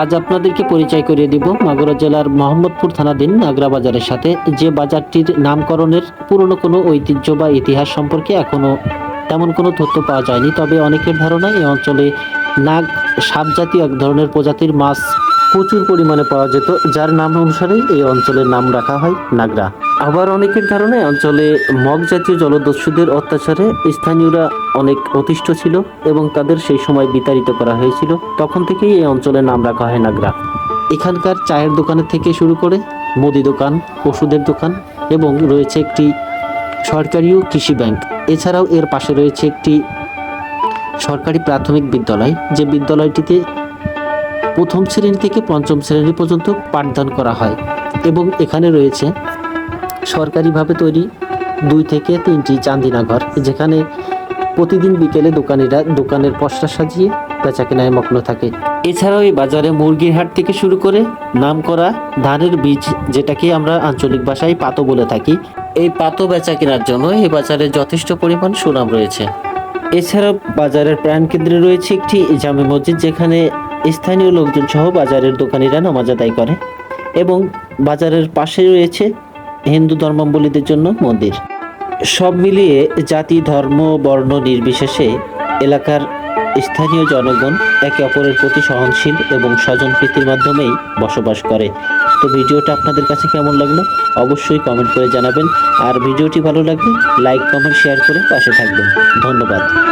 আজ আপনাদেরকে পরিচয় করিয়ে দিব মাগুরা জেলার মোহাম্মদপুর থানাধীন নাগরা বাজারের সাথে। যে বাজারটির নামকরণের পুরনো কোনো ঐতিহ্য বা ইতিহাস সম্পর্কে এখনও তেমন কোনো তথ্য পাওয়া যায়নি, তবে অনেকের ধারণা এই অঞ্চলে নাগ সাপ জাতীয় এক ধরনের প্রজাতির মাছ প্রচুর পরিমাণে পাওয়া যেত, যার নাম অনুসারে এই অঞ্চলের নাম রাখা হয় নাগরা। আবার অনেকের ধারণা এই অঞ্চলে মগ জাতীয় জলদস্যুদের অত্যাচারে স্থানীয়রা অনেক অতিষ্ঠ ছিল এবং তাদের সেই সময় বিতাড়িত করা হয়েছিল। তখন থেকেই এই অঞ্চলের নাম রাখা হয় নাগরা। এখানকার চায়ের দোকানের থেকে শুরু করে মুদি দোকান, ওষুধের দোকান এবং রয়েছে একটি সরকারিও কৃষি ব্যাংক। এছাড়াও এর পাশে রয়েছে একটি সরকারি প্রাথমিক বিদ্যালয়, যে বিদ্যালয়টিতে প্রথম শ্রেণি থেকে পঞ্চম শ্রেণি পর্যন্ত পাঠদান করা হয় এবং এখানে রয়েছে সরকারিভাবে তৈরি দুই থেকে তিনটি চান্দিনা ঘর যেখানে প্রতিদিন বিকেলে দোকানিরা দোকানের পশরা সাজিয়ে বেচা কেনায় মগ্ন থাকে। এছাড়াও এই বাজারে মুরগির হাট থেকে শুরু করে নামকরা ধানের বীজ, যেটাকে আমরা আঞ্চলিক ভাষায় পাতো বলে থাকি, এই পাতো বেচা কেনার জন্য এই বাজারে যথেষ্ট পরিমাণ সুনাম রয়েছে। এছাড়া বাজারের প্রাণকেন্দ্রে রয়েছে একটি জামে মসজিদ, যেখানে স্থানীয় লোকজন সহ বাজারের দোকানিরা নামাজ আদায় করে এবং বাজারের পাশে রয়েছে হিন্দু ধর্মাবলীদের জন্য মন্দির। সব মিলিয়ে জাতি, ধর্ম, বর্ণ নির্বিশেষে এলাকার স্থানীয় জনগণ একে অপরের প্রতি সহনশীল এবং স্বজন প্রীতির মাধ্যমেই বসবাস করে। তো ভিডিওটা আপনাদের কাছে কেমন লাগল? অবশ্যই কমেন্ট করে জানাবেন। আর ভিডিওটি ভালো লাগলে লাইক কমেন্ট শেয়ার করে পাশে থাকবেন। ধন্যবাদ।